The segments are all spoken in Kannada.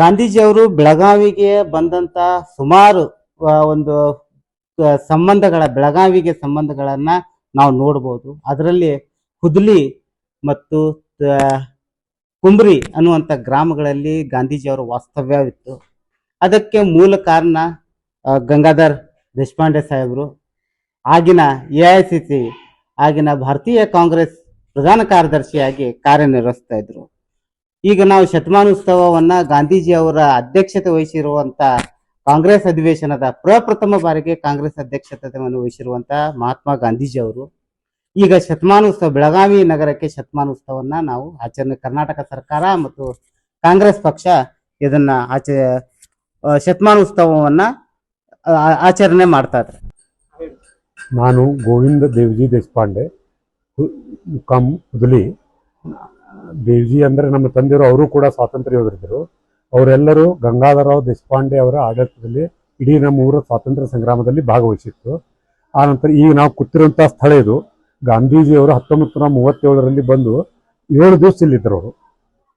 ಗಾಂಧೀಜಿಯವರು ಬೆಳಗಾವಿಗೆ ಬಂದಂತ ಸುಮಾರು ಒಂದು ಸಂಬಂಧಗಳ, ಬೆಳಗಾವಿಗೆ ಸಂಬಂಧಗಳನ್ನ ನಾವು ನೋಡ್ಬೋದು. ಅದರಲ್ಲಿ ಹುದ್ಲಿ ಮತ್ತು ಕುಂಬ್ರಿ ಅನ್ನುವಂಥ ಗ್ರಾಮಗಳಲ್ಲಿ ಗಾಂಧೀಜಿಯವರ ವಾಸ್ತವ್ಯವಿತ್ತು. ಅದಕ್ಕೆ ಮೂಲ ಕಾರಣ ಗಂಗಾಧರ್ ದೇಶಪಾಂಡೆ ಸಾಹೇಬರು. ಆಗಿನ ಎ ಐ ಸಿ ಸಿ, ಆಗಿನ ಭಾರತೀಯ ಕಾಂಗ್ರೆಸ್ ಪ್ರಧಾನ ಕಾರ್ಯದರ್ಶಿಯಾಗಿ ಕಾರ್ಯನಿರ್ವಹಿಸ್ತಾ ಇದ್ರು. ಈಗ ನಾವು ಶತಮಾನೋತ್ಸವವನ್ನ ಗಾಂಧೀಜಿ ಅವರ ಅಧ್ಯಕ್ಷತೆ ವಹಿಸಿರುವಂತ ಕಾಂಗ್ರೆಸ್ ಅಧಿವೇಶನದ ಪ್ರಪ್ರಥಮ ಬಾರಿಗೆ ಕಾಂಗ್ರೆಸ್ ಅಧ್ಯಕ್ಷತೆಯನ್ನು ವಹಿಸಿರುವಂತ ಮಹಾತ್ಮ ಗಾಂಧೀಜಿ ಅವರು. ಈಗ ಶತಮಾನೋತ್ಸವ, ಬೆಳಗಾವಿ ನಗರಕ್ಕೆ ಶತಮಾನೋತ್ಸವವನ್ನ ನಾವು ಆಚರಣೆ, ಕರ್ನಾಟಕ ಸರ್ಕಾರ ಮತ್ತು ಕಾಂಗ್ರೆಸ್ ಪಕ್ಷ ಇದನ್ನ ಆಚ ಶತಮಾನೋತ್ಸವವನ್ನ ಆಚರಣೆ ಮಾಡ್ತಾ ಇದ್ರೆ ನಾನು ಗೋವಿಂದ ದೇವ್ಜಿ ದೇಶಪಾಂಡೆ ಕಮ್ ಹುದಲಿ. ದೇವ್ಜಿ ಅಂದರೆ ನಮ್ಮ ತಂದೆಯವರು, ಅವರು ಕೂಡ ಸ್ವಾತಂತ್ರ್ಯ ಯೋಧರಿದ್ದರು. ಅವರೆಲ್ಲರೂ ಗಂಗಾಧರರಾವ್ ದೇಶಪಾಂಡೆ ಅವರ ಆಡಳಿತದಲ್ಲಿ ಇಡೀ ನಮ್ಮ ಊರ ಸ್ವಾತಂತ್ರ್ಯ ಸಂಗ್ರಾಮದಲ್ಲಿ ಭಾಗವಹಿಸಿತ್ತು. ಆ ನಂತರ ಈಗ ನಾವು ಕೂತಿರುವಂಥ ಸ್ಥಳ ಇದು. ಗಾಂಧೀಜಿಯವರು ಹತ್ತೊಂಬತ್ತು ನೂರ ಮೂವತ್ತೇಳರಲ್ಲಿ ಬಂದು ಏಳು ದಿವಸ ಇಲ್ಲಿದ್ದರು ಅವರು.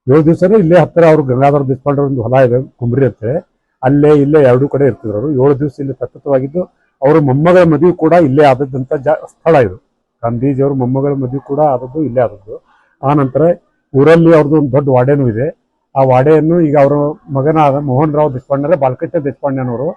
ಏಳು ದಿವಸ ಇಲ್ಲೇ ಹತ್ತಿರ ಅವರು ಗಂಗಾಧರ ದೇಶಪಾಂಡೆ ಒಂದು ಹೊಲ ಇದೆ, ಕುಂಬ್ರಿ ಅಂತೇಳಿ ಅಲ್ಲೇ, ಇಲ್ಲೇ ಎರಡೂ ಕಡೆ ಇರ್ತಿದ್ರು ಅವರು. ಏಳು ದಿವಸ ಇಲ್ಲಿ ಸತತವಾಗಿದ್ದು, ಅವರ ಮೊಮ್ಮಗಳ ಮದುವೆ ಕೂಡ ಇಲ್ಲೇ ಆದದ್ದಂಥ ಜಾ ಸ್ಥಳ ಇದು. ಗಾಂಧೀಜಿಯವ್ರ ಮೊಮ್ಮಗಳ ಮದುವೆ ಕೂಡ ಆದದ್ದು ಇಲ್ಲೇ ಆದದ್ದು. ಆ ನಂತರ ಊರಲ್ಲಿ ಅವ್ರದ್ದು ಒಂದು ದೊಡ್ಡ ವಾಡೆನೂ ಇದೆ. ಆ ವಾಡೆಯನ್ನು ಈಗ ಅವರ ಮಗನಾದ ಮೋಹನ್ ರಾವ್ ದೇಶಪಾಂಡೆ ಬಾಲ್ಕಟ್ಟೆ ದೇಶಪಾಂಡೆನವರು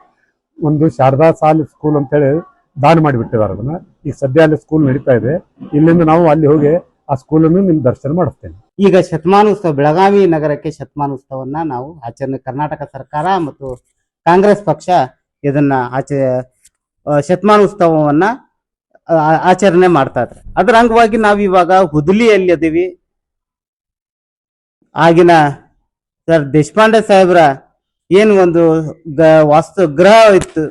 ಒಂದು ಶಾರದಾ ಸಾಲ್ ಸ್ಕೂಲ್ ಅಂತೇಳಿ ದಾನ ಮಾಡಿಬಿಟ್ಟಿದ್ದಾರೆ ಅದನ್ನ. ಈಗ ಸದ್ಯ ಅಲ್ಲಿ ಸ್ಕೂಲ್ ನಡೀತಾ ಇದೆ. ಇಲ್ಲಿಂದ ನಾವು ಅಲ್ಲಿ ಹೋಗಿ ಆ ಸ್ಕೂಲನ್ನು ನಿಮ್ ದರ್ಶನ ಮಾಡಿಸ್ತೇನೆ. ಈಗ ಶತಮಾನೋತ್ಸವ, ಬೆಳಗಾವಿ ನಗರಕ್ಕೆ ಶತಮಾನೋತ್ಸವನ್ನ ನಾವು ಆಚರಣೆ, ಕರ್ನಾಟಕ ಸರ್ಕಾರ ಮತ್ತು ಕಾಂಗ್ರೆಸ್ ಪಕ್ಷ ಇದನ್ನ ಆಚ ಶತಮಾನೋತ್ಸವವನ್ನ ಆಚರಣೆ ಮಾಡ್ತಾ ಇದ್ದಾರೆ. ಅದರ ಅಂಗವಾಗಿ ನಾವು ಇವಾಗ ಹುದಲಿಯಲ್ಲಿ ಅದೀವಿ ಆಗಿನ ಸರ್ ದೇಶಪಾಂಡೆ ಸಾಹೇಬ್ರ ಏನು ಒಂದು ವಾಸ್ತು ಗೃಹ ಇತ್ತು,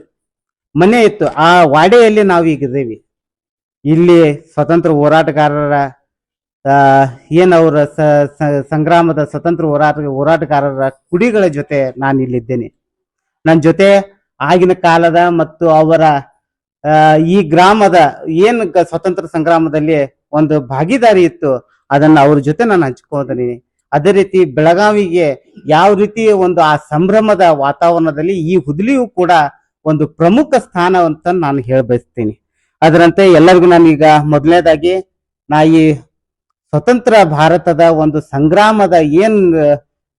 ಮನೆ ಇತ್ತು, ಆ ವಾಡೆಯಲ್ಲಿ ನಾವು ಈಗ ಇದ್ದೀವಿ. ಇಲ್ಲಿ ಸ್ವತಂತ್ರ ಹೋರಾಟಗಾರರ ಏನು ಅವರ ಸಂಗ್ರಾಮದ ಸ್ವತಂತ್ರ ಹೋರಾಟ, ಹೋರಾಟಗಾರರ ಕುಡಿಗಳ ಜೊತೆ ನಾನು ಇಲ್ಲಿದ್ದೇನೆ. ನನ್ನ ಜೊತೆ ಆಗಿನ ಕಾಲದ ಮತ್ತು ಅವರ ಈ ಗ್ರಾಮದ ಏನು ಸ್ವತಂತ್ರ ಸಂಗ್ರಾಮದಲ್ಲಿ ಒಂದು ಭಾಗಿದಾರಿ ಇತ್ತು, ಅದನ್ನ ಅವ್ರ ಜೊತೆ ನಾನು ಹಂಚ್ಕೋತೀನಿ ಅದೇ ರೀತಿ ಬೆಳಗಾವಿಗೆ ಯಾವ ರೀತಿ ಒಂದು ಆ ಸಂಭ್ರಮದ ವಾತಾವರಣದಲ್ಲಿ ಈ ಹುದಲಿಯೂ ಕೂಡ ಒಂದು ಪ್ರಮುಖ ಸ್ಥಾನ ಅಂತ ನಾನು ಹೇಳಬಯಸ್ತೀನಿ. ಅದರಂತೆ ಎಲ್ಲರಿಗೂ ನಾನೀಗ ಮೊದಲನೇದಾಗಿ ನಾ ಈ ಸ್ವತಂತ್ರ ಭಾರತದ ಒಂದು ಸಂಗ್ರಾಮದ ಏನ್,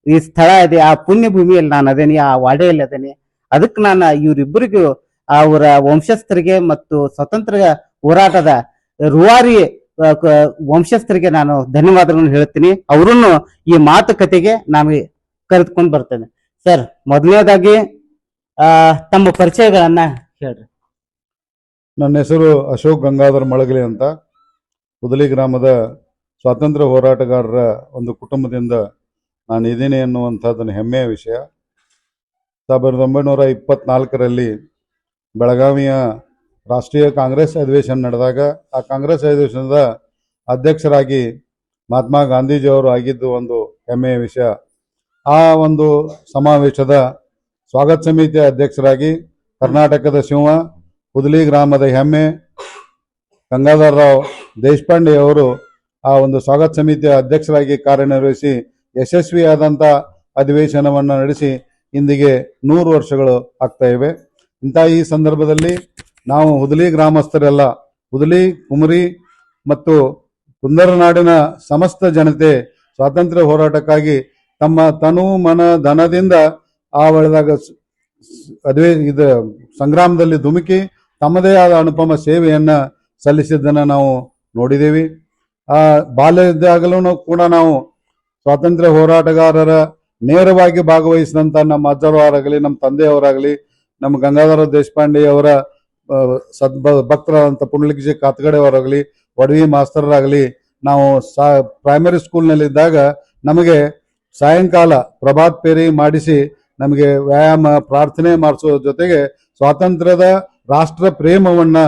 ಈ ಸ್ಥಳ ಇದೆ, ಆ ಪುಣ್ಯ ಭೂಮಿಯಲ್ಲಿ ನಾನು ಅದೇನಿ, ಆ ವಾಡೆಯಲ್ಲಿ ಅದೇನಿ. ಅದಕ್ಕೆ ನಾನು ಇವರಿಬ್ಬರಿಗೂ ಅವರ ವಂಶಸ್ಥರಿಗೆ ಮತ್ತು ಸ್ವತಂತ್ರ ಹೋರಾಟದ ರೂವಾರಿ ವಂಶಸ್ಥರಿಗೆ ನಾನು ಧನ್ಯವಾದಗಳನ್ನು ಹೇಳ್ತೀನಿ. ಅವರನ್ನು ಈ ಮಾತುಕತೆಗೆ ನಾವು ಕರೆದುಕೊಂಡು ಬರ್ತೇನೆ. ಸರ್, ಮೊದಲನೇದಾಗಿ ತಮ್ಮ ಪರಿಚಯಗಳನ್ನ ಹೇಳ್ರಿ. ನನ್ನ ಹೆಸರು ಅಶೋಕ್ ಗಂಗಾಧರ್ ಮಳಗಲಿ ಅಂತ. ಹುದಲಿ ಗ್ರಾಮದ ಸ್ವಾತಂತ್ರ್ಯ ಹೋರಾಟಗಾರರ ಒಂದು ಕುಟುಂಬದಿಂದ ನಾನು ಇದ್ದೀನಿ ಅನ್ನುವಂಥದ್ದನ್ನು ಹೆಮ್ಮೆಯ ವಿಷಯ. ಸಾವಿರದ ಒಂಬೈನೂರ ಇಪ್ಪತ್ನಾಲ್ಕರಲ್ಲಿ ಬೆಳಗಾವಿಯ ರಾಷ್ಟ್ರೀಯ ಕಾಂಗ್ರೆಸ್ ಅಧಿವೇಶನ ನಡೆದಾಗ ಆ ಕಾಂಗ್ರೆಸ್ ಅಧಿವೇಶನದ ಅಧ್ಯಕ್ಷರಾಗಿ ಮಹಾತ್ಮ ಗಾಂಧೀಜಿಯವರು ಆಗಿದ್ದು ಒಂದು ಹೆಮ್ಮೆಯ ವಿಷಯ. ಆ ಒಂದು ಸಮಾವೇಶದ ಸ್ವಾಗತ ಸಮಿತಿಯ ಅಧ್ಯಕ್ಷರಾಗಿ ಕರ್ನಾಟಕದ ಶಿವ ಹುದಲಿ ಗ್ರಾಮದ ಹೆಮ್ಮೆ ಗಂಗಾಧರರಾವ್ ದೇಶಪಾಂಡೆ ಅವರು ಆ ಒಂದು ಸ್ವಾಗತ ಸಮಿತಿಯ ಅಧ್ಯಕ್ಷರಾಗಿ ಕಾರ್ಯನಿರ್ವಹಿಸಿ ಯಶಸ್ವಿಯಾದಂಥ ಅಧಿವೇಶನವನ್ನು ನಡೆಸಿ ಇಂದಿಗೆ ನೂರು ವರ್ಷಗಳು ಆಗ್ತಾ ಇವೆ. ಇಂಥ ಈ ಸಂದರ್ಭದಲ್ಲಿ ನಾವು ಹುದಲಿ ಗ್ರಾಮಸ್ಥರೆಲ್ಲ, ಹುದಲಿ, ಕುಮರಿ ಮತ್ತು ಕುಂದರನಾಡಿನ ಸಮಸ್ತ ಜನತೆ ಸ್ವಾತಂತ್ರ್ಯ ಹೋರಾಟಕ್ಕಾಗಿ ತಮ್ಮ ತನು ಮನ ಧನದಿಂದ ಆ ಒಳದಾಗ ಅಧಿವೇ ಇದು ಸಂಗ್ರಾಮದಲ್ಲಿ ಧುಮುಕಿ ತಮ್ಮದೇ ಆದ ಅನುಪಮ ಸೇವೆಯನ್ನ ಸಲ್ಲಿಸಿದ್ದನ್ನ ನಾವು ನೋಡಿದ್ದೇವೆ ಆ ಬಾಲ್ಯದಾಗಲೂ ಕೂಡ ನಾವು ಸ್ವಾತಂತ್ರ್ಯ ಹೋರಾಟಗಾರರ ನೇರವಾಗಿ ಭಾಗವಹಿಸಿದಂತ ನಮ್ಮ ಅಜ್ಜರವರಾಗಲಿ, ನಮ್ಮ ತಂದೆಯವರಾಗಲಿ, ನಮ್ಮ ಗಂಗಾಧರ ದೇಶಪಾಂಡೆ ಅವರ ಆ, ಸದ್ಭ ಭಕ್ತರಾದಂಥ ಪುಂಡಲಿಕಜಿ ಕಾತ್ಗಡೆಯವರಾಗಲಿ ಒಡವಿ ಮಾಸ್ತರರಾಗಲಿ ನಾವು ಸಾ ಪ್ರೈಮರಿ ಸ್ಕೂಲ್ನಲ್ಲಿದ್ದಾಗ ನಮಗೆ ಸಾಯಂಕಾಲ ಪ್ರಭಾತ್ ಪೇರಿ ಮಾಡಿಸಿ ನಮಗೆ ವ್ಯಾಯಾಮ ಪ್ರಾರ್ಥನೆ ಮಾಡಿಸೋದ್ರ ಜೊತೆಗೆ ಸ್ವಾತಂತ್ರ್ಯದ ರಾಷ್ಟ್ರ ಪ್ರೇಮವನ್ನ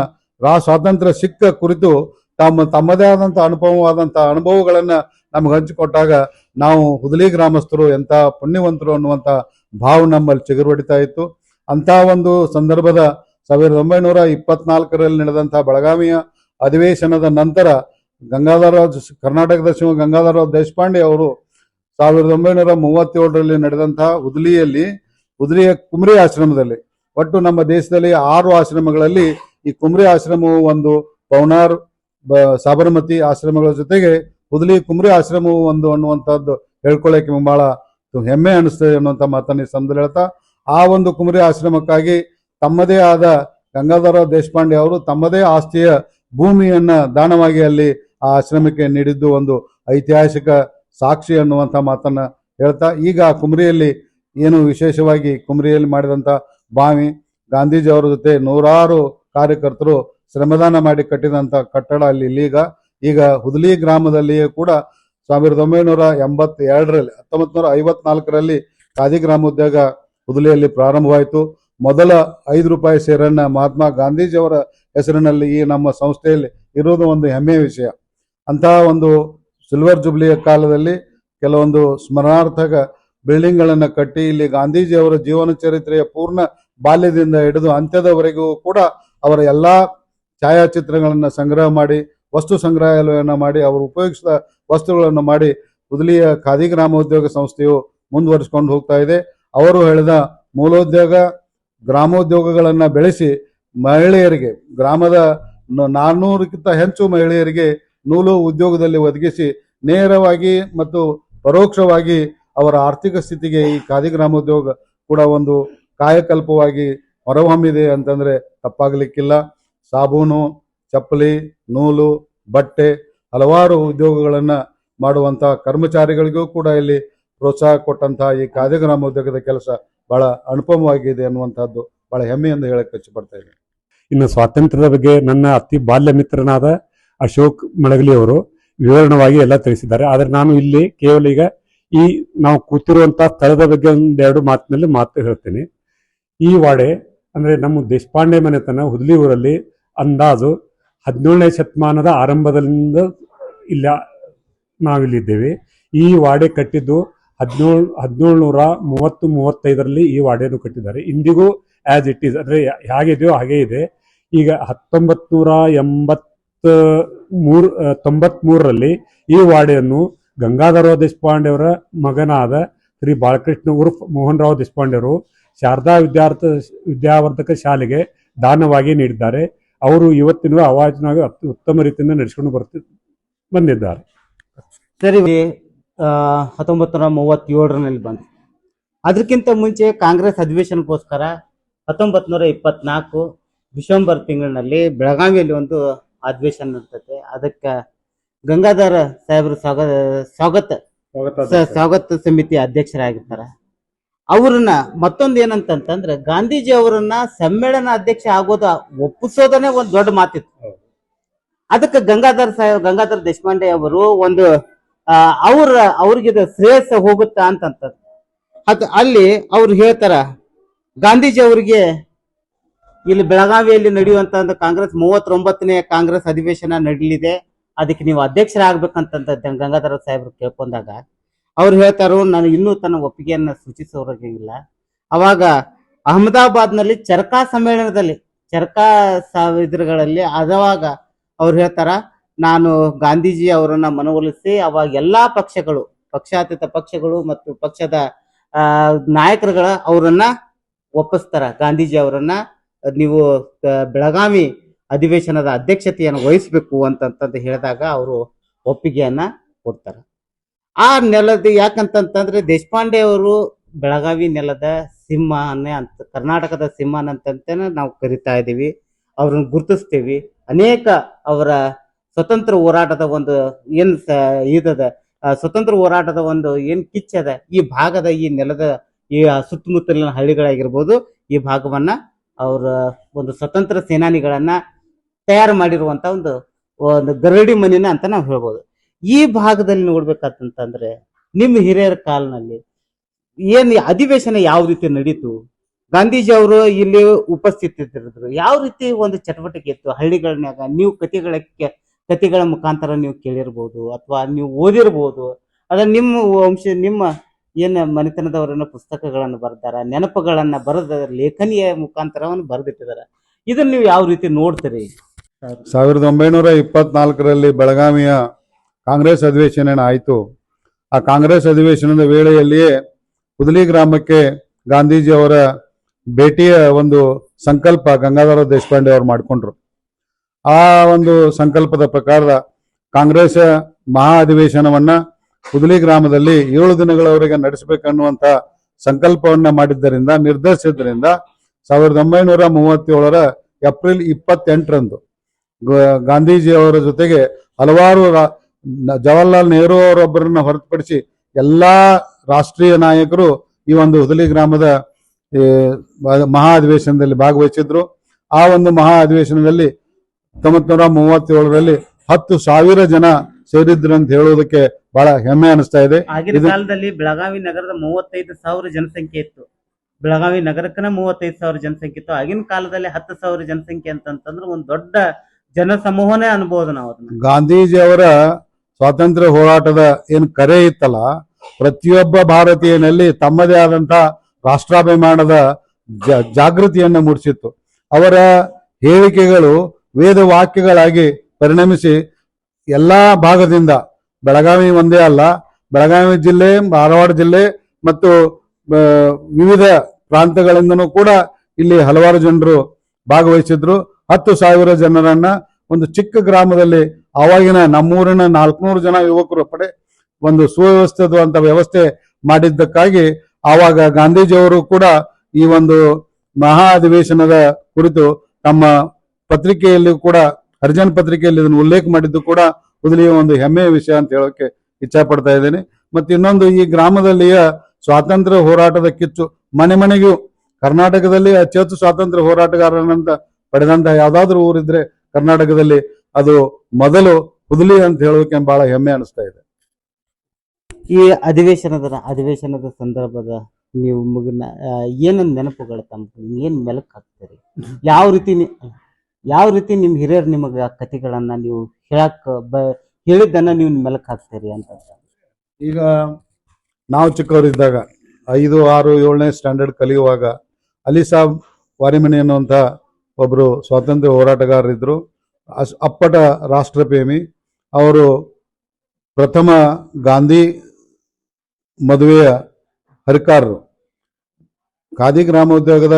ರಾ ಸ್ವಾತಂತ್ರ್ಯ ಸಿಕ್ಕ ಕುರಿತು ತಮ್ಮ ತಮ್ಮದೇ ಆದಂಥ ಅನುಭವವಾದಂಥ ಅನುಭವಗಳನ್ನ ನಮಗೆ ಹಂಚಿಕೊಟ್ಟಾಗ ನಾವು ಹುದಲಿ ಗ್ರಾಮಸ್ಥರು ಎಂಥ ಪುಣ್ಯವಂತರು ಅನ್ನುವಂಥ ಭಾವ ನಮ್ಮಲ್ಲಿ ಚಿಗುರುವಡಿತಾ ಇತ್ತು. ಅಂಥ ಒಂದು ಸಂದರ್ಭದ ಸಾವಿರದ ಒಂಬೈನೂರ ಇಪ್ಪತ್ನಾಲ್ಕರಲ್ಲಿ ನಡೆದಂತಹ ಬೆಳಗಾವಿಯ ಅಧಿವೇಶನದ ನಂತರ ಗಂಗಾಧರರಾವ್ ಕರ್ನಾಟಕದ ಶಿವ ಗಂಗಾಧರರಾವ್ ದೇಶಪಾಂಡೆ ಅವರು ಸಾವಿರದ ಒಂಬೈನೂರ ಮೂವತ್ತೇಳರಲ್ಲಿ ನಡೆದಂತಹ ಉದ್ಲಿಯಲ್ಲಿ, ಉದ್ಲಿಯ ಕುಮರಿ ಆಶ್ರಮದಲ್ಲಿ, ಒಟ್ಟು ನಮ್ಮ ದೇಶದಲ್ಲಿ ಆರು ಆಶ್ರಮಗಳಲ್ಲಿ ಈ ಕುಮರಿ ಆಶ್ರಮವು ಒಂದು ಪೌನಾರ್ ಸಾಬರಮತಿ ಆಶ್ರಮಗಳ ಜೊತೆಗೆ ಉದ್ಲಿ ಕುಮರಿ ಆಶ್ರಮವು ಒಂದು ಅನ್ನುವಂಥದ್ದು ಹೇಳ್ಕೊಳ್ಳೋಕೆ ಬಹಳ ಹೆಮ್ಮೆ ಅನಿಸ್ತದೆ ಅನ್ನುವಂಥ ಮಾತನ್ನ ಈ ಸಂದರ್ಭದಲ್ಲಿ ಹೇಳ್ತಾ, ಆ ಒಂದು ಕುಮರಿ ಆಶ್ರಮಕ್ಕಾಗಿ ತಮ್ಮದೇ ಆದ ಗಂಗಾಧರ ದೇಶಪಾಂಡೆ ಅವರು ತಮ್ಮದೇ ಆಸ್ತಿಯ ಭೂಮಿಯನ್ನ ದಾನವಾಗಿ ಅಲ್ಲಿ ಆ ಆಶ್ರಮಕ್ಕೆ ನೀಡಿದ್ದು ಒಂದು ಐತಿಹಾಸಿಕ ಸಾಕ್ಷಿ ಅನ್ನುವಂಥ ಮಾತನ್ನ ಹೇಳ್ತಾ, ಈಗ ಕುಮರಿಯಲ್ಲಿ ಏನು ವಿಶೇಷವಾಗಿ ಕುಮರಿಯಲ್ಲಿ ಮಾಡಿದಂಥ ಬಾವಿ, ಗಾಂಧೀಜಿ ಅವರ ಜೊತೆ ನೂರಾರು ಕಾರ್ಯಕರ್ತರು ಶ್ರಮದಾನ ಮಾಡಿ ಕಟ್ಟಿದಂಥ ಕಟ್ಟಡ ಅಲ್ಲಿ ಈಗ ಈಗ ಹುದಲಿ ಗ್ರಾಮದಲ್ಲಿಯೇ ಕೂಡ ಸಾವಿರದ ಒಂಬೈನೂರ ಎಂಬತ್ತೆರಡರಲ್ಲಿ ಹತ್ತೊಂಬತ್ತು ನೂರ ಐವತ್ನಾಲ್ಕರಲ್ಲಿ ಖಾದಿ ಗ್ರಾಮೋದ್ಯೋಗ ಹುದಲಿಯಲ್ಲಿ ಪ್ರಾರಂಭವಾಯಿತು. ಮೊದಲ ಐದು ರೂಪಾಯಿ ಸೇರನ್ನ ಮಹಾತ್ಮ ಗಾಂಧೀಜಿಯವರ ಹೆಸರಿನಲ್ಲಿ ಈ ನಮ್ಮ ಸಂಸ್ಥೆಯಲ್ಲಿ ಇರೋದು ಒಂದು ಹೆಮ್ಮೆಯ ವಿಷಯ. ಅಂತಹ ಒಂದು ಸಿಲ್ವರ್ ಜುಬ್ಲಿಯ ಕಾಲದಲ್ಲಿ ಕೆಲವೊಂದು ಸ್ಮರಣಾರ್ಥಕ ಬಿಲ್ಡಿಂಗ್ಗಳನ್ನು ಕಟ್ಟಿ ಇಲ್ಲಿ ಗಾಂಧೀಜಿಯವರ ಜೀವನ ಚರಿತ್ರೆಯ ಪೂರ್ಣ ಬಾಲ್ಯದಿಂದ ಹಿಡಿದು ಅಂತ್ಯದವರೆಗೂ ಕೂಡ ಅವರ ಎಲ್ಲಾ ಛಾಯಾಚಿತ್ರಗಳನ್ನು ಸಂಗ್ರಹ ಮಾಡಿ, ವಸ್ತು ಸಂಗ್ರಹಾಲಯವನ್ನು ಮಾಡಿ, ಅವರು ಉಪಯೋಗಿಸಿದ ವಸ್ತುಗಳನ್ನು ಮಾಡಿ ಉದಲಿಯ ಖಾದಿ ಗ್ರಾಮೋದ್ಯೋಗ ಸಂಸ್ಥೆಯು ಮುಂದುವರಿಸಿಕೊಂಡು ಹೋಗ್ತಾ ಇದೆ. ಅವರು ಹೇಳಿದ ಮೂಲೋದ್ಯೋಗ ಗ್ರಾಮೋದ್ಯೋಗಗಳನ್ನ ಬೆಳೆಸಿ ಮಹಿಳೆಯರಿಗೆ, ಗ್ರಾಮದ ನಾನ್ನೂರಕ್ಕಿಂತ ಹೆಚ್ಚು ಮಹಿಳೆಯರಿಗೆ ನೂಲು ಉದ್ಯೋಗದಲ್ಲಿ ಒದಗಿಸಿ ನೇರವಾಗಿ ಮತ್ತು ಪರೋಕ್ಷವಾಗಿ ಅವರ ಆರ್ಥಿಕ ಸ್ಥಿತಿಗೆ ಈ ಖಾದಿ ಗ್ರಾಮೋದ್ಯೋಗ ಕೂಡ ಒಂದು ಕಾಯಕಲ್ಪವಾಗಿ ಹೊರಹೊಮ್ಮಿದೆ ಅಂತಂದರೆ ತಪ್ಪಾಗಲಿಕ್ಕಿಲ್ಲ. ಸಾಬೂನು, ಚಪ್ಪಲಿ, ನೂಲು, ಬಟ್ಟೆ ಹಲವಾರು ಉದ್ಯೋಗಗಳನ್ನು ಮಾಡುವಂಥ ಕರ್ಮಚಾರಿಗಳಿಗೂ ಕೂಡ ಇಲ್ಲಿ ಪ್ರೋತ್ಸಾಹ ಕೊಟ್ಟಂತಹ ಈ ಖಾದಿ ಗ್ರಾಮೋದ್ಯೋಗದ ಕೆಲಸ ಬಹಳ ಅನುಪಮವಾಗಿದೆ ಅನ್ನುವಂಥದ್ದು ಬಹಳ ಹೆಮ್ಮೆಯಿಂದ ಹೇಳಕ್ ಇಷ್ಟಪಡ್ತಾ ಇದ್ದೀನಿ. ಇನ್ನು ಸ್ವಾತಂತ್ರ್ಯದ ಬಗ್ಗೆ ನನ್ನ ಅತಿ ಬಾಲ್ಯ ಮಿತ್ರನಾದ ಅಶೋಕ್ ಮಳಗಲಿ ಅವರು ವಿವರಣವಾಗಿ ಎಲ್ಲ ತಿಳಿಸಿದ್ದಾರೆ. ಆದರೆ ನಾನು ಇಲ್ಲಿ ಕೇವಲ ಈಗ ಈ ನಾವು ಕೂತಿರುವಂತಹ ಸ್ಥಳದ ಬಗ್ಗೆ ಒಂದೆರಡು ಮಾತಿನಲ್ಲಿ ಮಾತು ಹೇಳ್ತೇನೆ. ಈ ವಾಡೆ ಅಂದ್ರೆ ನಮ್ಮ ದೇಶಪಾಂಡೆ ಮನೆತನ ಹುದ್ಲಿ ಊರಲ್ಲಿ ಅಂದಾಜು ಹದಿನೇಳನೇ ಶತಮಾನದ ಆರಂಭದಿಂದ ಇಲ್ಲ ನಾವಿಲ್ಲಿದ್ದೇವೆ. ಈ ವಾಡೆ ಕಟ್ಟಿದ್ದು ಹದಿನೇಳು ಹದಿನೇಳು ನೂರ ಮೂವತ್ತು, ಮೂವತ್ತೈದರಲ್ಲಿ ಈ ವಾಡೆಯನ್ನು ಕಟ್ಟಿದ್ದಾರೆ. ಇಂದಿಗೂ ಆಸ್ ಇಟ್ ಈಸ್ ಅಂದ್ರೆ ಹೇಗಿದೆಯೋ ಹಾಗೆ ಇದೆ. ಈಗ ಹತ್ತೊಂಬತ್ ನೂರ ಎಂಬತ್ತ ಮೂರು ತೊಂಬತ್ ಮೂರರಲ್ಲಿ ಈ ವಾಡೆಯನ್ನು ಗಂಗಾಧರ ದೇಶಪಾಂಡೆ ಅವರ ಮಗನಾದ ಶ್ರೀ ಬಾಲಕೃಷ್ಣ ಉರ್ಫ್ ಮೋಹನ್ ರಾವ್ ದೇಶಪಾಂಡೆ ಅವರು ಶಾರದಾ ವಿದ್ಯಾರ್ಥ, ವಿದ್ಯಾವರ್ಧಕ ಶಾಲೆಗೆ ದಾನವಾಗಿ ನೀಡಿದ್ದಾರೆ. ಅವರು ಇವತ್ತಿನ ಅವಾಜನಾಗಿ ಉತ್ತಮ ರೀತಿಯಿಂದ ನಡೆಸಿಕೊಂಡು ಬರ್ತಿ, ಬಂದಿದ್ದಾರೆ. ಸರಿ ಹತ್ತೊಂಬತ್ತು ನೂರ ಮೂವತ್ತೇಳರಲ್ಲಿ ಬಂತು. ಅದಕ್ಕಿಂತ ಮುಂಚೆ ಕಾಂಗ್ರೆಸ್ ಅಧಿವೇಶನಕ್ಕೋಸ್ಕರ ಹತ್ತೊಂಬತ್ತು ನೂರ ಇಪ್ಪತ್ನಾಲ್ಕು ಡಿಸೆಂಬರ್ ತಿಂಗಳಿನಲ್ಲಿ ಬೆಳಗಾವಿಯಲ್ಲಿ ಒಂದು ಅಧಿವೇಶನ ಇರ್ತದೆ ಅದಕ್ಕೆ ಗಂಗಾಧರ ಸಾಹೇಬರು ಸ್ವಾಗತ ಸ್ವಾಗತ ಸ್ವಾಗತ ಸಮಿತಿ ಅಧ್ಯಕ್ಷರಾಗಿರ್ತಾರೆ. ಅವ್ರನ್ನ ಮತ್ತೊಂದು ಏನಂತಂತಂದ್ರೆ ಗಾಂಧೀಜಿ ಅವರನ್ನ ಸಮ್ಮೇಳನ ಅಧ್ಯಕ್ಷ ಆಗೋದ ಒಪ್ಪಿಸೋದನ್ನೇ ಒಂದು ದೊಡ್ಡ ಮಾತಿತ್ತು. ಅದಕ್ಕೆ ಗಂಗಾಧರ್ ಸಾಹೇಬ್ ಗಂಗಾಧರ್ ದೇಶಪಾಂಡೆ ಅವರು ಒಂದು ಅವ್ರ ಅವ್ರಿಗೆ ಶ್ರೇಯಸ್ಸ ಹೋಗುತ್ತಾ ಅಂತಂತ ಅದ್ ಅಲ್ಲಿ ಅವ್ರು ಹೇಳ್ತಾರ, ಗಾಂಧೀಜಿ ಅವರಿಗೆ ಇಲ್ಲಿ ಬೆಳಗಾವಿಯಲ್ಲಿ ನಡೆಯುವಂತ ಕಾಂಗ್ರೆಸ್, ಮೂವತ್ತೊಂಬತ್ತನೇ ಕಾಂಗ್ರೆಸ್ ಅಧಿವೇಶನ ನಡೀಲಿದೆ. ಅದಕ್ಕೆ ನೀವು ಅಧ್ಯಕ್ಷರಾಗ್ಬೇಕಂತಂತ ಗಂಗಾಧರ ಸಾಹೇಬ್ರು ಕೇಳ್ಕೊಂಡಾಗ. ಅವ್ರು ಹೇಳ್ತಾರೋ, ನಾನು ಇನ್ನೂ ತನ್ನ ಒಪ್ಪಿಗೆಯನ್ನ ಇಲ್ಲ. ಅವಾಗ ಅಹಮದಾಬಾದ್ನಲ್ಲಿ ಚರ್ಕಾ ಸಮ್ಮೇಳನದಲ್ಲಿ ಚರ್ಕಾ ಸಾವಿದ್ರಗಳಲ್ಲಿ ಆದವಾಗ ಅವ್ರು ಹೇಳ್ತಾರ ನಾನು ಗಾಂಧೀಜಿ ಅವರನ್ನ ಮನವೊಲಿಸಿ ಅವಾಗ ಎಲ್ಲಾ ಪಕ್ಷಗಳು, ಪಕ್ಷಾತೀತ ಪಕ್ಷಗಳು ಮತ್ತು ಪಕ್ಷದ ನಾಯಕರುಗಳ ಅವರನ್ನ ಒಪ್ಪಿಸ್ತಾರ. ಗಾಂಧೀಜಿ ಅವರನ್ನ ನೀವು ಬೆಳಗಾವಿ ಅಧಿವೇಶನದ ಅಧ್ಯಕ್ಷತೆಯನ್ನು ವಹಿಸಬೇಕು ಅಂತಂತಂದು ಹೇಳಿದಾಗ ಅವರು ಒಪ್ಪಿಗೆಯನ್ನ ಕೊಡ್ತಾರೆ. ಆ ನೆಲದ ಯಾಕಂತಂತಂದ್ರೆ ದೇಶಪಾಂಡೆ ಅವರು ಬೆಳಗಾವಿ ನೆಲದ ಸಿಂಹ ಅಂತ, ಕರ್ನಾಟಕದ ಸಿಂಹನ ಅಂತಂತಾನೆ ನಾವು ಕರಿತಾ ಇದ್ದೀವಿ. ಅವ್ರನ್ನ ಗುರುತಿಸ್ತೀವಿ. ಅನೇಕ ಅವರ ಸ್ವತಂತ್ರ ಹೋರಾಟದ ಒಂದು ಏನ್ ಇದದ ಸ್ವತಂತ್ರ ಹೋರಾಟದ ಒಂದು ಏನ್ ಕಿಚ್ಚದ ಈ ಭಾಗದ ಈ ನೆಲದ ಈ ಸುತ್ತಮುತ್ತಲಿನ ಹಳ್ಳಿಗಳಾಗಿರ್ಬೋದು, ಈ ಭಾಗವನ್ನ ಅವರ ಒಂದು ಸ್ವತಂತ್ರ ಸೇನಾನಿಗಳನ್ನ ತಯಾರು ಮಾಡಿರುವಂತ ಒಂದು ಒಂದು ಗರಡಿ ಮನಿನ ಅಂತ ನಾವು ಹೇಳ್ಬೋದು. ಈ ಭಾಗದಲ್ಲಿ ನೋಡ್ಬೇಕಂತಂದ್ರೆ ನಿಮ್ಮ ಹಿರಿಯರ ಕಾಲನಲ್ಲಿ ಏನ್ ಅಧಿವೇಶನ ಯಾವ ರೀತಿ ನಡೀತು? ಗಾಂಧೀಜಿ ಅವರು ಇಲ್ಲಿ ಉಪಸ್ಥಿತಿ ಯಾವ ರೀತಿ ಒಂದು ಚಟುವಟಿಕೆ ಇತ್ತು ಹಳ್ಳಿಗಳನ್ಯಾಗ? ನೀವು ಕತೆಗಳ ಕತೆಗಳ ಮುಖಾಂತರ ನೀವು ಕೇಳಿರ್ಬೋದು ಅಥವಾ ನೀವು ಓದಿರ್ಬೋದು. ಅದ ನಿಮ್ಮ ವಂಶ, ನಿಮ್ಮ ಏನು ಮನೆತನದವರನ್ನ ಪುಸ್ತಕಗಳನ್ನು ಬರ್ದಾರ, ನೆನಪುಗಳನ್ನ ಬರೆದ ಲೇಖನಿಯ ಮುಖಾಂತರವನ್ನು ಬರೆದಿಟ್ಟಿದ್ದಾರೆ ಇದನ್ನ ನೀವು ಯಾವ ರೀತಿ ನೋಡ್ತೀರಿ? ಸಾವಿರದ ಒಂಬೈನೂರ ಇಪ್ಪತ್ನಾಲ್ಕರಲ್ಲಿ ಬೆಳಗಾವಿಯ ಕಾಂಗ್ರೆಸ್ ಅಧಿವೇಶನ ಆಯಿತು. ಆ ಕಾಂಗ್ರೆಸ್ ಅಧಿವೇಶನದ ವೇಳೆಯಲ್ಲಿಯೇ ಕುದಲಿ ಗ್ರಾಮಕ್ಕೆ ಗಾಂಧೀಜಿ ಅವರ ಭೇಟಿಯ ಒಂದು ಸಂಕಲ್ಪ ಗಂಗಾಧರ ದೇಶಪಾಂಡೆ ಅವರು ಮಾಡಿಕೊಂಡ್ರು. ಆ ಒಂದು ಸಂಕಲ್ಪದ ಪ್ರಕಾರ ಕಾಂಗ್ರೆಸ್ ಮಹಾ ಅಧಿವೇಶನವನ್ನ ಹುದಲಿ ಗ್ರಾಮದಲ್ಲಿ ಏಳು ದಿನಗಳವರೆಗೆ ನಡೆಸಬೇಕನ್ನುವಂತ ಸಂಕಲ್ಪವನ್ನ ಮಾಡಿದ್ದರಿಂದ, ನಿರ್ಧರಿಸಿದ್ದರಿಂದ ಸಾವಿರದ ಒಂಬೈನೂರ ಮೂವತ್ತೇಳರ ಏಪ್ರಿಲ್ ಇಪ್ಪತ್ತೆಂಟರಂದು ಗಾಂಧೀಜಿಯವರ ಗಾಂಧೀಜಿ ಅವರ ಜೊತೆಗೆ ಹಲವಾರು ಜವಾಹರ್ಲಾಲ್ ನೆಹರು ಅವರೊಬ್ಬರನ್ನ ಹೊರತುಪಡಿಸಿ ಎಲ್ಲಾ ರಾಷ್ಟ್ರೀಯ ನಾಯಕರು ಈ ಒಂದು ಹುದಲಿ ಗ್ರಾಮದ ಮಹಾ ಅಧಿವೇಶನದಲ್ಲಿ ಭಾಗವಹಿಸಿದ್ರು. ಆ ಒಂದು ಮಹಾ ಅಧಿವೇಶನದಲ್ಲಿ ಹತ್ತೊಂಬತ್ ನೂರ ಮೂವತ್ತೇಳರಲ್ಲಿ ಹತ್ತು ಸಾವಿರ ಜನ ಸೇರಿದ್ರು ಅಂತ ಹೇಳುವುದಕ್ಕೆ ಬಹಳ ಹೆಮ್ಮೆ ಅನಿಸ್ತಾ ಇದೆ. ಆಗಿನ ಕಾಲದಲ್ಲಿ ಬೆಳಗಾವಿ ನಗರದ ಮೂವತ್ತೈದು ಸಾವಿರ ಜನಸಂಖ್ಯೆ ಇತ್ತು. ಬೆಳಗಾವಿ ನಗರಕ್ಕನ ಮೂವತ್ತೈದು ಸಾವಿರ ಜನಸಂಖ್ಯೆ ಇತ್ತು. ಆಗಿನ ಕಾಲದಲ್ಲಿ ಹತ್ತು ಸಾವಿರ ಜನಸಂಖ್ಯೆ ಅಂತಂತಂದ್ರೆ ಒಂದು ದೊಡ್ಡ ಜನ ಸಮೂಹನೇ ಅನ್ಬೋದು ನಾವು ಅದನ್ನ. ಗಾಂಧೀಜಿ ಅವರ ಸ್ವಾತಂತ್ರ್ಯ ಹೋರಾಟದ ಏನ್ ಕರೆ ಇತ್ತಲ್ಲ ಪ್ರತಿಯೊಬ್ಬ ಭಾರತೀಯನಲ್ಲಿ ತಮ್ಮದೇ ಆದಂತ ರಾಷ್ಟ್ರಾಭಿಮಾನದ ಜಾಗೃತಿಯನ್ನ ಮೂಡಿಸಿತ್ತು. ಅವರ ಹೇಳಿಕೆಗಳು ವೇದ ವಾಕ್ಯಗಳಾಗಿ ಪರಿಣಮಿಸಿ ಎಲ್ಲಾ ಭಾಗದಿಂದ ಬೆಳಗಾವಿ ಒಂದೇ ಅಲ್ಲ, ಬೆಳಗಾವಿ ಜಿಲ್ಲೆ, ಧಾರವಾಡ ಜಿಲ್ಲೆ ಮತ್ತು ವಿವಿಧ ಪ್ರಾಂತ್ಯಗಳಿಂದನೂ ಕೂಡ ಇಲ್ಲಿ ಹಲವಾರು ಜನರು ಭಾಗವಹಿಸಿದ್ರು. ಹತ್ತು ಸಾವಿರ ಜನರನ್ನ ಒಂದು ಚಿಕ್ಕ ಗ್ರಾಮದಲ್ಲಿ ಆವಾಗಿನ ನಮ್ಮೂರಿನ ನಾಲ್ಕುನೂರು ಜನ ಯುವಕರು ಪಡೆ ಒಂದು ಸುವ್ಯವಸ್ಥಿತವಂತ ವ್ಯವಸ್ಥೆ ಮಾಡಿದ್ದಕ್ಕಾಗಿ ಆವಾಗ ಗಾಂಧೀಜಿಯವರು ಕೂಡ ಈ ಒಂದು ಮಹಾ ಅಧಿವೇಶನದ ಕುರಿತು ತಮ್ಮ ಪತ್ರಿಕೆಯಲ್ಲಿ ಕೂಡ, ಹರಿಜನ್ ಪತ್ರಿಕೆಯಲ್ಲಿ ಇದನ್ನು ಉಲ್ಲೇಖ ಮಾಡಿದ್ದು ಕೂಡ ಮೊದಲಿಗೆ ಒಂದು ಹೆಮ್ಮೆಯ ವಿಷಯ ಅಂತ ಹೇಳೋಕೆ ಇಚ್ಛಾ ಪಡ್ತಾ ಇದ್ದೇನೆ. ಮತ್ತೆ ಇನ್ನೊಂದು, ಈ ಗ್ರಾಮದಲ್ಲಿಯ ಸ್ವಾತಂತ್ರ್ಯ ಹೋರಾಟದ ಕಿಚ್ಚು, ಮನೆ ಮನೆಗೂ ಕರ್ನಾಟಕದಲ್ಲಿ ಅತಿ ಹೆಚ್ಚು ಸ್ವಾತಂತ್ರ್ಯ ಹೋರಾಟಗಾರನಂತ ಪಡೆದಂತಹ ಯಾವ್ದಾದ್ರು ಊರಿದ್ರೆ ಕರ್ನಾಟಕದಲ್ಲಿ ಅದು ಮೊದಲು ಹುದಲಿ ಅಂತ ಹೇಳೋಕೆ ಬಹಳ ಹೆಮ್ಮೆ ಅನಿಸ್ತಾ ಇದೆ. ಈ ಅಧಿವೇಶನದ ಅಧಿವೇಶನದ ಸಂದರ್ಭದ ನೀವು ಮಗನ ಏನೇನು ನೆನಪುಗಳು ತಮ್ಮ, ಏನ್ ಮೆಲಕ್ ಹಾಕ್ತೀರಿ? ಯಾವ ರೀತಿ ಯಾವ ರೀತಿ ನಿಮ್ ಹಿರಿಯರು ನಿಮಗ ಕಥೆಗಳನ್ನ ನೀವು ಹೇಳಕ್ ಬ, ಹೇಳಿದ್ದನ್ನ ನೀವು ಮೆಲಕ್ ಹಾಕ್ತೀರಿ ಅಂತ ಈಗ ನಾವು ಚಿಕ್ಕವರಿದ್ದಾಗ ಐದು, ಆರು, ಏಳನೇ ಸ್ಟ್ಯಾಂಡರ್ಡ್ ಕಲಿಯುವಾಗ ಅಲಿ ಸಾಬ್ ವಾರಿಮಣಿ ಅನ್ನುವಂಥ ಒಬ್ಬರು ಸ್ವಾತಂತ್ರ್ಯ ಹೋರಾಟಗಾರರಿದ್ರು. ಅಸ್, ಅಪ್ಪಟ ರಾಷ್ಟ್ರಪ್ರೇಮಿ. ಅವರು ಪ್ರಥಮ ಗಾಂಧಿ ಮದುವೆಯ ಹರಿಕಾರರು. ಖಾದಿ ಗ್ರಾಮೋದ್ಯೋಗದ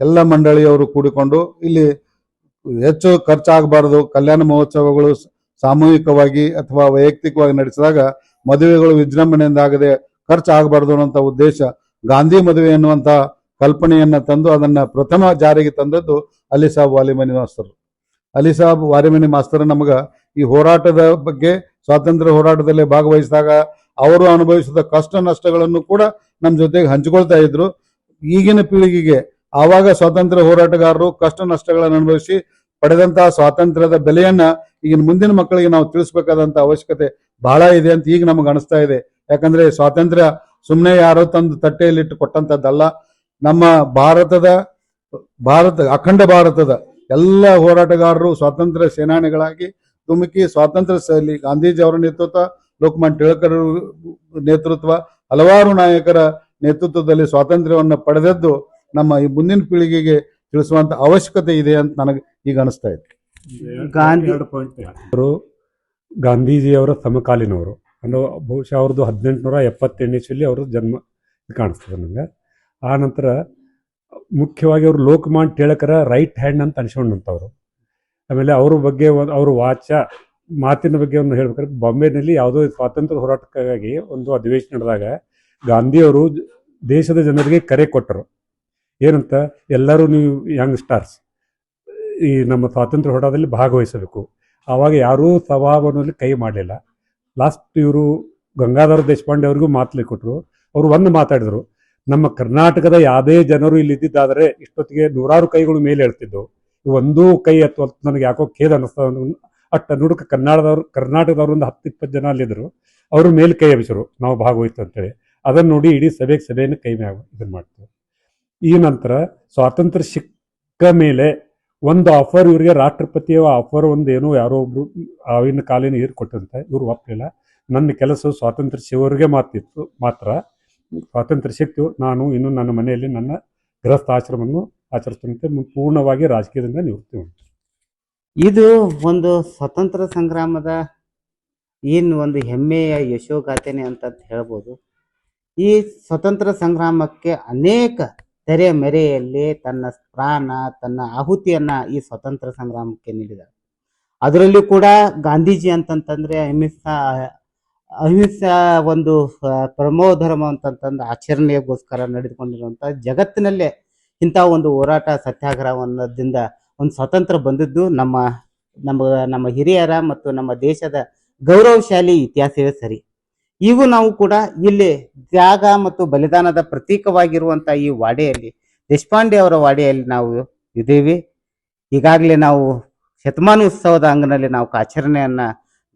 ಎಲ್ಲ ಮಂಡಳಿಯವರು ಕೂಡಿಕೊಂಡು ಇಲ್ಲಿ ಹೆಚ್ಚು ಖರ್ಚಾಗಬಾರದು. ಕಲ್ಯಾಣ ಮಹೋತ್ಸವಗಳು ಸಾಮೂಹಿಕವಾಗಿ ಅಥವಾ ವೈಯಕ್ತಿಕವಾಗಿ ನಡೆಸಿದಾಗ ಮದುವೆಗಳು ವಿಜೃಂಭಣೆಯಿಂದ ಆಗದೆ ಖರ್ಚಾಗಬಾರದು ಅನ್ನುವಂಥ ಉದ್ದೇಶ ಗಾಂಧಿ ಮದುವೆ ಎನ್ನುವಂಥ ಕಲ್ಪನೆಯನ್ನ ತಂದು ಅದನ್ನ ಪ್ರಥಮ ಜಾರಿಗೆ ತಂದದ್ದು ಅಲಿ ಸಾಬ್ ವಾಲಿಮನಿ ಮಾಸ್ತರ್. ಅಲಿ ಸಾಬ್ ವಾಲಿಮನಿ ಮಾಸ್ತರ್ ನಮಗ ಈ ಹೋರಾಟದ ಬಗ್ಗೆ, ಸ್ವಾತಂತ್ರ್ಯ ಹೋರಾಟದಲ್ಲಿ ಭಾಗವಹಿಸಿದಾಗ ಅವರು ಅನುಭವಿಸಿದ ಕಷ್ಟ ನಷ್ಟಗಳನ್ನು ಕೂಡ ನಮ್ಮ ಜೊತೆಗೆ ಹಂಚಿಕೊಳ್ತಾ ಇದ್ರು. ಈಗಿನ ಪೀಳಿಗೆಗೆ ಆವಾಗ ಸ್ವಾತಂತ್ರ್ಯ ಹೋರಾಟಗಾರರು ಕಷ್ಟ ನಷ್ಟಗಳನ್ನು ಅನುಭವಿಸಿ ಪಡೆದಂತಹ ಸ್ವಾತಂತ್ರ್ಯದ ಬೆಲೆಯನ್ನ ಈಗಿನ ಮುಂದಿನ ಮಕ್ಕಳಿಗೆ ನಾವು ತಿಳಿಸ್ಬೇಕಾದಂತ ಅವಶ್ಯಕತೆ ಬಹಳ ಇದೆ ಅಂತ ಈಗ ನಮಗೆ ಅನಿಸ್ತಾ ಇದೆ. ಯಾಕಂದ್ರೆ ಸ್ವಾತಂತ್ರ್ಯ ಸುಮ್ಮನೆ ಯಾರೋ ತಂದು ತಟ್ಟೆಯಲ್ಲಿಟ್ಟು ಕೊಟ್ಟಂತದ್ದಲ್ಲ. ನಮ್ಮ ಭಾರತದ, ಭಾರತ, ಅಖಂಡ ಭಾರತದ ಎಲ್ಲ ಹೋರಾಟಗಾರರು ಸ್ವಾತಂತ್ರ್ಯ ಸೇನಾನಿಗಳಾಗಿ ತುಮುಕಿ ಸ್ವಾತಂತ್ರ್ಯ ಶೈಲಿ ಗಾಂಧೀಜಿ ಅವರ ನೇತೃತ್ವ, ಲೋಕಮಾನ್ಯ ಟಿಳಕರ್ ನೇತೃತ್ವ ಹಲವಾರು ನಾಯಕರ ನೇತೃತ್ವದಲ್ಲಿ ಸ್ವಾತಂತ್ರ್ಯವನ್ನು ಪಡೆದದ್ದು ನಮ್ಮ ಈ ಮುಂದಿನ ಪೀಳಿಗೆಗೆ ತಿಳಿಸುವಂತ ಅವಶ್ಯಕತೆ ಇದೆ ಅಂತ ನನಗೆ ಈಗ ಅನಿಸ್ತಾ ಇದೆ. ಗಾಂಧಿ ಅವರು ಗಾಂಧೀಜಿಯವರ ಸಮಕಾಲೀನವರು. ಅಂದ್ರೆ ಬಹುಶಃ ಅವ್ರದ್ದು ಹದಿನೆಂಟುನೂರ ಎಪ್ಪತ್ತೆಂಟನೇ ಇಸಲ್ಲಿ ಅವ್ರ ಜನ್ಮ ಕಾಣಿಸ್ತದೆ ನನಗೆ ಆ ನಂತರ ಮುಖ್ಯವಾಗಿ ಅವರು ಲೋಕಮಾನ್ ಟೇಳಕರ ರೈಟ್ ಹ್ಯಾಂಡ್ ಅಂತ ಅನ್ಸ್ಕೊಂಡಂಥವ್ರು. ಆಮೇಲೆ ಅವ್ರ ಬಗ್ಗೆ ಒಂದು ಅವ್ರ ವಾಚ ಮಾತಿನ ಬಗ್ಗೆ ಒಂದು ಹೇಳ್ಬೇಕಾದ್ರೆ ಬಾಂಬೆನಲ್ಲಿ ಯಾವುದೋ ಸ್ವಾತಂತ್ರ್ಯ ಹೋರಾಟಕ್ಕಾಗಿ ಒಂದು ಅಧಿವೇಶನ ನಡೆದಾಗ ಗಾಂಧಿಯವರು ದೇಶದ ಜನರಿಗೆ ಕರೆ ಕೊಟ್ಟರು. ಏನಂತ, ಎಲ್ಲರೂ ನೀವು ಯಂಗ್ ಸ್ಟಾರ್ಸ್ ಈ ನಮ್ಮ ಸ್ವಾತಂತ್ರ್ಯ ಹೋರಾಟದಲ್ಲಿ ಭಾಗವಹಿಸಬೇಕು. ಆವಾಗ ಯಾರೂ ಸಭಾಭವನದಲ್ಲಿ ಕೈ ಮಾಡಲಿಲ್ಲ. ಲಾಸ್ಟ್ ಇವರು ಗಂಗಾಧರ ದೇಶಪಾಂಡೆ ಅವ್ರಿಗೂ ಮಾತಲ್ಲಿ ಕೊಟ್ಟರು ಅವರು ಒಂದು ಮಾತಾಡಿದರು. ನಮ್ಮ ಕರ್ನಾಟಕದ ಯಾವುದೇ ಜನರು ಇಲ್ಲಿ ಇದ್ದಿದ್ದಾದರೆ ಇಷ್ಟೊತ್ತಿಗೆ ನೂರಾರು ಕೈಗಳು ಮೇಲೆ ಹೇಳ್ತಿದ್ದವು ಒಂದೂ ಕೈ ಅಥವಾ ನನಗೆ ಯಾಕೋ ಖೇದ ಅನ್ನಿಸ್ತದೆ ಅಟ್ಟ ನುಡುಕ ಕನ್ನಡದವ್ರು ಕರ್ನಾಟಕದವರು ಒಂದು ಹತ್ತು, ಇಪ್ಪತ್ತು ಜನ ಅಲ್ಲಿದ್ದರು. ಅವರು ಮೇಲೆ ಕೈ ಎಬ್ಬಿಸರು. ನಾವು ಭಾಗವಹಿಸ್ತು ಅಂತೇಳಿ. ಅದನ್ನು ನೋಡಿ ಇಡೀ ಸಭೆಗೆ ಸಭೆಯನ್ನು ಕೈ ಮ್ಯಾಗ ಇದನ್ನು ಮಾಡ್ತೀವಿ. ಈ ನಂತರ ಸ್ವಾತಂತ್ರ್ಯ ಸಿಕ್ಕ ಮೇಲೆ ಒಂದು ಆಫರ್ ಇವರಿಗೆ ರಾಷ್ಟ್ರಪತಿಯ ಆಫರ್ ಒಂದು ಏನೋ ಯಾರೋ ಒಬ್ರು ಆವಿನ ಕಾಲಿನ ಏರ್ ಕೊಟ್ಟಂತೆ. ಇವ್ರು ಒಪ್ಪಲಿಲ್ಲ ನನ್ನ ಕೆಲಸ ಸ್ವಾತಂತ್ರ್ಯ ಸಿಗೋರಿಗೆ ಮಾತಿತ್ತು. ಮಾತ್ರ ಸ್ವಾತಂತ್ರ್ಯ ಸಿಕ್ತು. ನಾನು ಇನ್ನು ನನ್ನ ಮನೆಯಲ್ಲಿ ನನ್ನ ಗೃಹಸ್ಥ ಆಶ್ರಮವನ್ನು ಆಚರಿಸ್ತಂತೆ ಪೂರ್ಣವಾಗಿ ರಾಜಕೀಯದಿಂದ ನಿವೃತ್ತಿ ಉಂಟು. ಇದು ಒಂದು ಸ್ವತಂತ್ರ ಸಂಗ್ರಾಮದ ಏನು ಒಂದು ಹೆಮ್ಮೆಯ ಯಶೋಗಾಥೆನೆ ಅಂತ ಹೇಳ್ಬೋದು. ಈ ಸ್ವತಂತ್ರ ಸಂಗ್ರಾಮಕ್ಕೆ ಅನೇಕ ತೆರೆ ಮೆರೆಯಲ್ಲಿ ತನ್ನ ಪ್ರಾಣ, ತನ್ನ ಆಹುತಿಯನ್ನ ಈ ಸ್ವತಂತ್ರ ಸಂಗ್ರಾಮಕ್ಕೆ ನೀಡಿದ್ದಾರೆ ಅದರಲ್ಲಿ ಕೂಡ ಗಾಂಧೀಜಿ ಅಂತಂತಂದ್ರೆ ಅಹಿಂಸಾ ಅಹಿಂಸಾ ಒಂದು ಪ್ರಮೋ ಧರ್ಮ ಅಂತಂತಂದು ಆಚರಣೆಗೋಸ್ಕರ ನಡೆದುಕೊಂಡಿರುವಂತ ಜಗತ್ತಿನಲ್ಲೇ ಇಂಥ ಒಂದು ಹೋರಾಟ, ಸತ್ಯಾಗ್ರಹವನ್ನದಿಂದ ಒಂದು ಸ್ವತಂತ್ರ ಬಂದಿದ್ದು ನಮ್ಮ ನಮ್ಮ ನಮ್ಮ ಹಿರಿಯರ ಮತ್ತು ನಮ್ಮ ದೇಶದ ಗೌರವಶಾಲಿ ಇತಿಹಾಸವೇ ಸರಿ. ಈಗೂ ನಾವು ಕೂಡ ಇಲ್ಲಿ ತ್ಯಾಗ ಮತ್ತು ಬಲಿದಾನದ ಪ್ರತೀಕವಾಗಿರುವಂತ ಈ ವಾಡೆಯಲ್ಲಿ, ದೇಶಪಾಂಡೆ ಅವರ ವಾಡೆಯಲ್ಲಿ ನಾವು ಇದ್ದೀವಿ. ಈಗಾಗಲೇ ನಾವು ಶತಮಾನೋತ್ಸವದ ಅಂಗನಲ್ಲಿ ನಾವು ಆಚರಣೆಯನ್ನ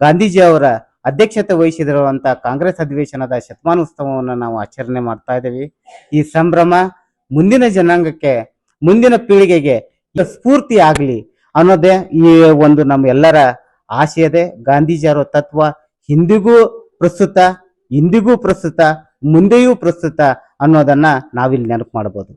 ಗಾಂಧೀಜಿ ಅವರ ಅಧ್ಯಕ್ಷತೆ ವಹಿಸಿದಿರುವಂತ ಕಾಂಗ್ರೆಸ್ ಅಧಿವೇಶನದ ಶತಮಾನೋತ್ಸವವನ್ನು ನಾವು ಆಚರಣೆ ಮಾಡ್ತಾ ಇದ್ದೀವಿ. ಈ ಸಂಭ್ರಮ ಮುಂದಿನ ಜನಾಂಗಕ್ಕೆ, ಮುಂದಿನ ಪೀಳಿಗೆಗೆ ಸ್ಫೂರ್ತಿ ಆಗಲಿ ಅನ್ನೋದೇ ಈ ಒಂದು ನಮ್ಮ ಎಲ್ಲರ ಆಶಯದೆ ಗಾಂಧೀಜಿಯವರ ತತ್ವ ಹಿಂದಿಗೂ ಪ್ರಸ್ತುತ ಇಂದಿಗೂ ಪ್ರಸ್ತುತ ಮುಂದೆಯೂ ಪ್ರಸ್ತುತ ಅನ್ನೋದನ್ನ ನಾವಿಲ್ಲಿ ನೆನಪು ಮಾಡಬಹುದು